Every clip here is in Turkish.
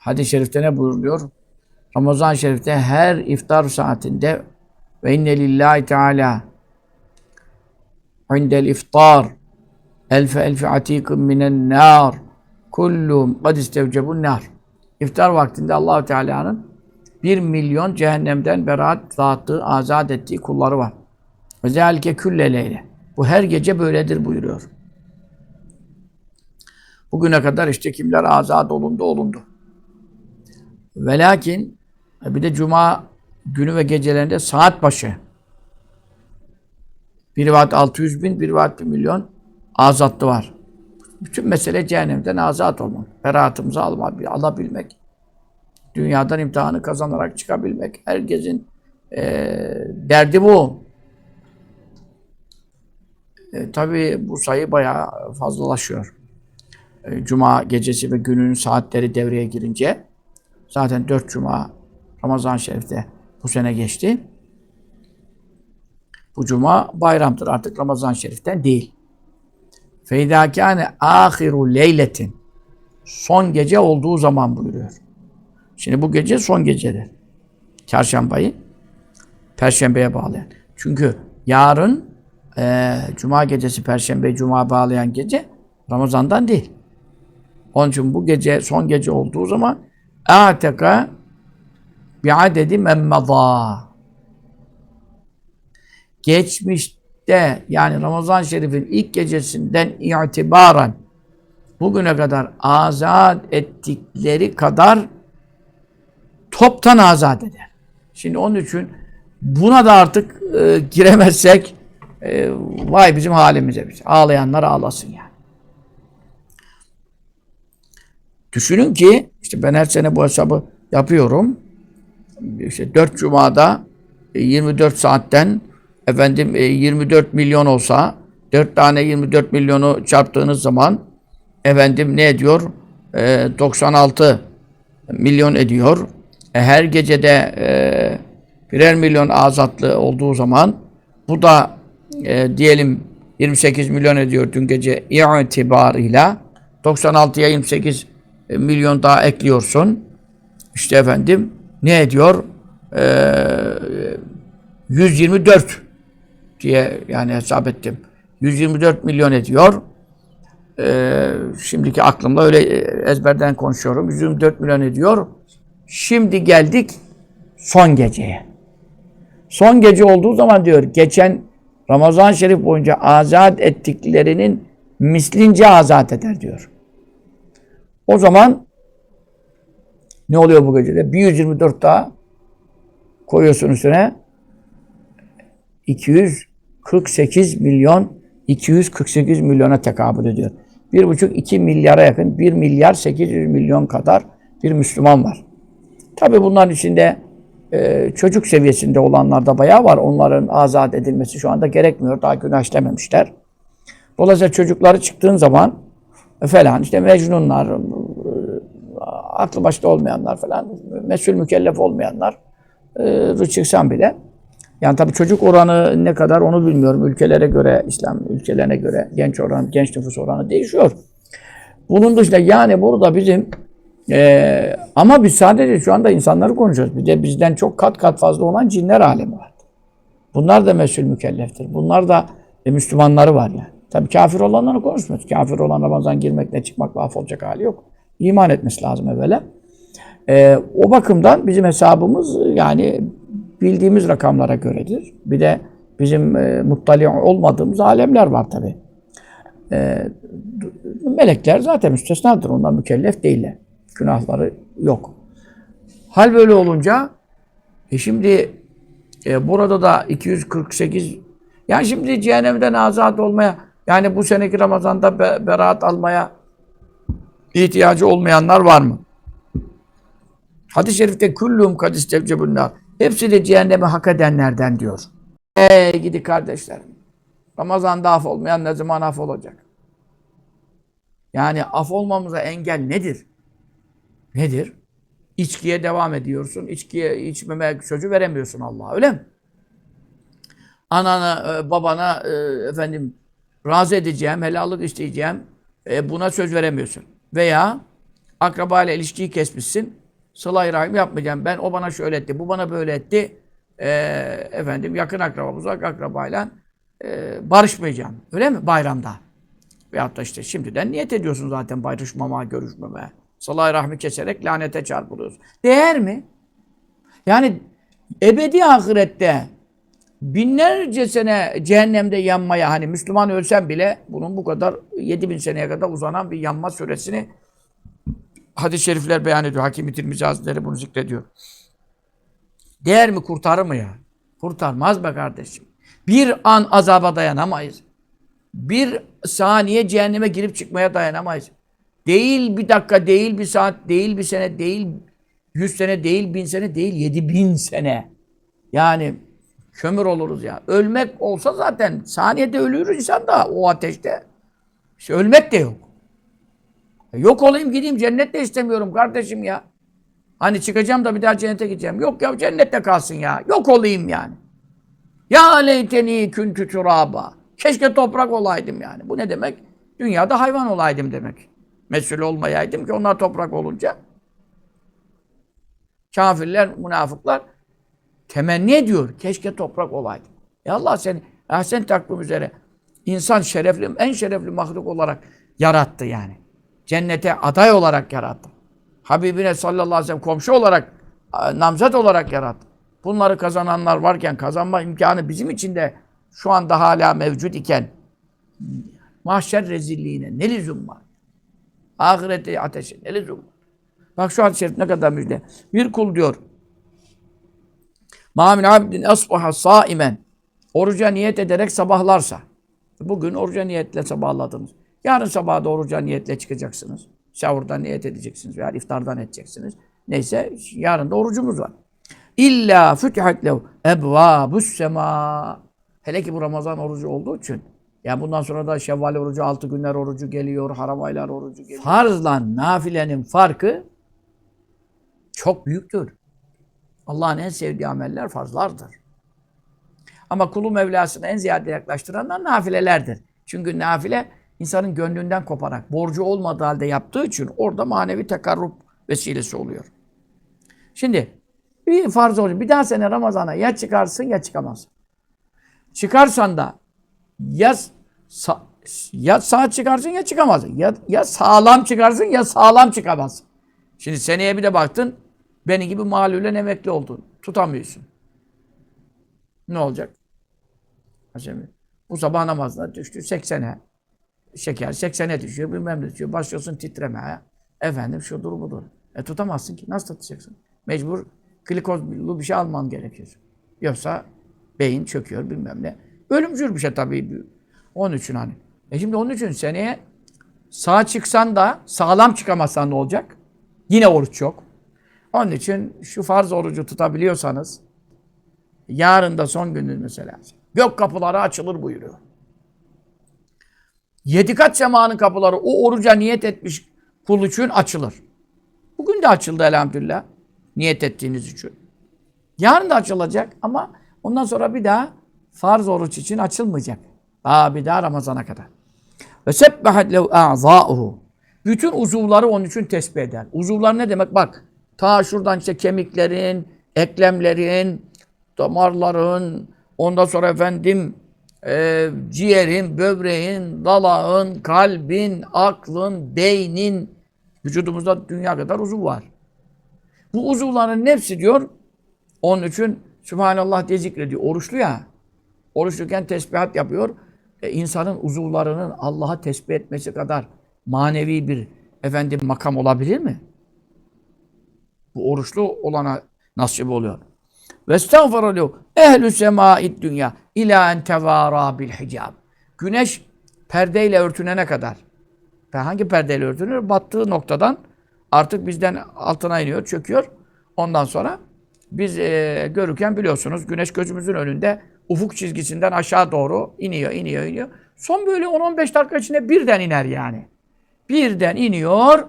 Hadis-i şerifte ne buyuruyor? Ramazan-ı şerifte her iftar saatinde ve inne lillahi teala indel iftar elfe elfe atikun minen nar kullum kad istevcebun nar. İftar vaktinde Allahu Teala'nın bir milyon cehennemden beraat dağıttığı, azat ettiği kulları var. Ve zelike külle leyle. Bu her gece böyledir buyuruyor. Bugüne kadar işte kimler azat olundu olundu. Ve lakin bir de cuma günü ve gecelerinde saat başı bir rivayet 600 bin, bir rivayet 1 milyon azatlı var. Bütün mesele cehennemden azat olmak. Beraatımızı almak, alabilmek. Dünyadan imtihanı kazanarak çıkabilmek. Herkesin e, derdi bu. E, tabii bu sayı bayağı fazlalaşıyor. E, Cuma gecesi ve günün saatleri devreye girince zaten dört Cuma Ramazan-ı Şerif'te bu sene geçti. Bu Cuma bayramdır artık Ramazan-ı Şerif'ten değil. Feyda kâne âhiru leyletin son gece olduğu zaman buyuruyor. Şimdi bu gece son gecedir. Çarşambayı Perşembeye bağlayan. Çünkü yarın e, Cuma gecesi Perşembe Cuma bağlayan gece Ramazan'dan değil. Onun için bu gece son gece olduğu zaman ateka bi adedi memmada geçmişte yani Ramazan Şerif'in ilk gecesinden itibaren bugüne kadar azat ettikleri kadar toptan azat eder. Şimdi onun için buna da artık e, giremezsek e, vay bizim halimize biz. Ağlayanlar ağlasın yani. Düşünün ki işte ben her sene bu hesabı yapıyorum. İşte 4 Cuma'da 24 saatten efendim 24 milyon olsa 4 tane 24 milyonu çarptığınız zaman efendim ne ediyor? 96 milyon ediyor. E, her gecede e, birer milyon azatlı olduğu zaman bu da e, diyelim 28 milyon ediyor dün gece itibarıyla 96'ya 28 milyon daha ekliyorsun. İşte efendim ne ediyor? E, 124 diye yani hesap ettim. 124 milyon ediyor. Ee, şimdiki aklımla öyle ezberden konuşuyorum. 124 milyon ediyor. Şimdi geldik son geceye. Son gece olduğu zaman diyor geçen Ramazan Şerif boyunca azat ettiklerinin mislince azat eder diyor. O zaman ne oluyor bu gecede? 124 daha koyuyorsun üstüne 248 milyon 248 milyona tekabül ediyor. 1,5-2 milyara yakın 1 milyar 800 milyon kadar bir Müslüman var. Tabi bunların içinde e, çocuk seviyesinde olanlar da bayağı var. Onların azat edilmesi şu anda gerekmiyor. Daha günah işlememişler. Dolayısıyla çocukları çıktığın zaman falan işte mecnunlar, e, aklı başta olmayanlar falan, mesul mükellef olmayanlar e, çıksan bile yani tabii çocuk oranı ne kadar onu bilmiyorum. Ülkelere göre, İslam ülkelerine göre genç oran, genç nüfus oranı değişiyor. Bunun dışında yani burada bizim e, ama biz sadece şu anda insanları konuşuyoruz. Bir de bizden çok kat kat fazla olan cinler alemi var. Bunlar da mesul mükelleftir. Bunlar da e, Müslümanları var yani. Tabii kafir olanları konuşmuyoruz. Kafir olan Ramazan girmekle çıkmakla af olacak hali yok. İman etmesi lazım evvela. E, o bakımdan bizim hesabımız yani bildiğimiz rakamlara göredir. Bir de bizim e, muttali olmadığımız alemler var tabi. E, melekler zaten müstesnadır. Onlar mükellef değiller. Günahları yok. Hal böyle olunca e şimdi e, burada da 248 yani şimdi cehennemden azat olmaya yani bu seneki Ramazan'da be, beraat almaya ihtiyacı olmayanlar var mı? Hadis-i şerifte kullum kadis tevcebunnar. Hepsi de cehennemi hak edenlerden diyor. Ey gidi kardeşlerim. Ramazan'da af olmayan ne zaman af olacak? Yani af olmamıza engel nedir? Nedir? İçkiye devam ediyorsun. İçkiye içmemeye sözü veremiyorsun Allah'a öyle mi? Anana, e, babana e, efendim razı edeceğim, helallık isteyeceğim. E, buna söz veremiyorsun. Veya akrabayla ilişkiyi kesmişsin. Sıla-i rahim yapmayacağım. Ben o bana şöyle etti, bu bana böyle etti. Ee, efendim yakın akraba, uzak akrabayla e, barışmayacağım. Öyle mi? Bayramda. Veyahut da işte şimdiden niyet ediyorsun zaten barışmama, görüşmeme. Sıla-i rahmi keserek lanete çarpılıyorsun. Değer mi? Yani ebedi ahirette binlerce sene cehennemde yanmaya hani Müslüman ölsen bile bunun bu kadar 7000 seneye kadar uzanan bir yanma süresini hadis-i şerifler beyan ediyor. Hakim-i Tirmizi Hazretleri bunu zikrediyor. Değer mi kurtarır mı ya? Kurtarmaz be kardeşim. Bir an azaba dayanamayız. Bir saniye cehenneme girip çıkmaya dayanamayız. Değil bir dakika, değil bir saat, değil bir sene, değil yüz sene, değil bin sene, değil yedi bin sene. Yani kömür oluruz ya. Ölmek olsa zaten saniyede ölür insan da o ateşte. İşte ölmek de yok. E, Yok olayım gideyim cennet de istemiyorum kardeşim ya. Hani çıkacağım da bir daha cennete gideceğim. Yok ya cennette kalsın ya. Yok olayım yani. Ya leyteni küntü turaba. Keşke toprak olaydım yani. Bu ne demek? Dünyada hayvan olaydım demek. Mesul olmayaydım ki onlar toprak olunca. Kafirler, münafıklar temenni ediyor. Keşke toprak olaydım. Ya Allah seni ahsen takvim üzere insan şerefli, en şerefli mahluk olarak yarattı yani. Cennete aday olarak yarattı. Habibine sallallahu aleyhi ve sellem komşu olarak, namzet olarak yarattı. Bunları kazananlar varken kazanma imkanı bizim için de şu anda hala mevcut iken mahşer rezilliğine ne lüzum var? Ahirete ateşe ne lüzum var? Bak şu hadis-i şerif ne kadar müjde. Bir kul diyor. Ma min abdin asbaha saimen. Oruca niyet ederek sabahlarsa. Bugün oruca niyetle sabahladınız. Yarın sabah da oruca niyetle çıkacaksınız. Sahurdan niyet edeceksiniz veya iftardan edeceksiniz. Neyse yarın da orucumuz var. İlla fütihat lehu ebvâbus sema. Hele ki bu Ramazan orucu olduğu için. Yani bundan sonra da Şevval orucu, altı günler orucu geliyor, haram aylar orucu geliyor. Farzla nafilenin farkı çok büyüktür. Allah'ın en sevdiği ameller farzlardır. Ama kulu Mevlasına en ziyade yaklaştıranlar nafilelerdir. Çünkü nafile insanın gönlünden koparak, borcu olmadığı halde yaptığı için orada manevi tekarrub vesilesi oluyor. Şimdi bir farz olacak. Bir daha sene Ramazan'a ya çıkarsın ya çıkamazsın. Çıkarsan da ya sa- ya sağ çıkarsın ya çıkamazsın. Ya, ya sağlam çıkarsın ya sağlam çıkamazsın. Şimdi seneye bir de baktın beni gibi malülen emekli oldun. Tutamıyorsun. Ne olacak? Şimdi, bu sabah namazına düştü 80'e. Şeker 80'e düşüyor, bilmem ne düşüyor. Başlıyorsun titremeye. Efendim şudur budur. E tutamazsın ki. Nasıl tutacaksın? Mecbur glikozlu bir şey alman gerekir. Yoksa beyin çöküyor bilmem ne. Ölümcül bir şey tabii. Onun için hani. E şimdi onun için seneye sağ çıksan da sağlam çıkamazsan ne olacak? Yine oruç yok. Onun için şu farz orucu tutabiliyorsanız yarın da son gününüz mesela. Gök kapıları açılır buyuruyor. Yedi kat semanın kapıları o oruca niyet etmiş kul için açılır. Bugün de açıldı elhamdülillah. Niyet ettiğiniz için. Yarın da açılacak ama ondan sonra bir daha farz oruç için açılmayacak. Daha bir daha Ramazan'a kadar. Ve sebbehat lehu a'zâuhu. Bütün uzuvları onun için tesbih eder. Uzuvlar ne demek? Bak ta şuradan işte kemiklerin, eklemlerin, damarların, ondan sonra efendim e, ciğerin, böbreğin, dalağın, kalbin, aklın, beynin, vücudumuzda dünya kadar uzuv var. Bu uzuvların hepsi diyor, onun için Sübhanallah diye zikrediyor. Oruçlu ya, oruçluyken tesbihat yapıyor. E, insanın uzuvlarının Allah'a tesbih etmesi kadar manevi bir efendim makam olabilir mi? Bu oruçlu olana nasip oluyor. Ve estağfara lehu ehlü semâid dünya ilâ en tevârâ bil hicab. Güneş perdeyle örtünene kadar. Hangi perdeyle örtünür? Battığı noktadan artık bizden altına iniyor, çöküyor. Ondan sonra biz e, görürken biliyorsunuz güneş gözümüzün önünde ufuk çizgisinden aşağı doğru iniyor, iniyor, iniyor. Son böyle 10-15 dakika içinde birden iner yani. Birden iniyor,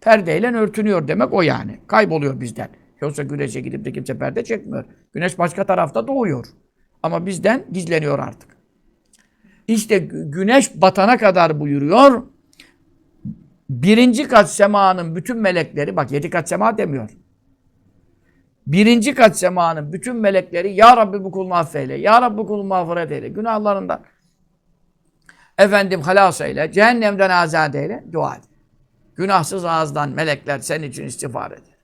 perdeyle örtünüyor demek o yani. Kayboluyor bizden. Yoksa güneşe gidip de kimse perde çekmiyor. Güneş başka tarafta doğuyor. Ama bizden gizleniyor artık. İşte gü- güneş batana kadar buyuruyor. birinci kat semanın bütün melekleri, bak yedi kat sema demiyor. Birinci kat semanın bütün melekleri Ya Rabbi bu kulunu affeyle, Ya Rabbi bu kulunu mağfiret eyle, günahlarından efendim halas eyle, cehennemden azat eyle, dua et. Günahsız ağızdan melekler senin için istiğfar eder.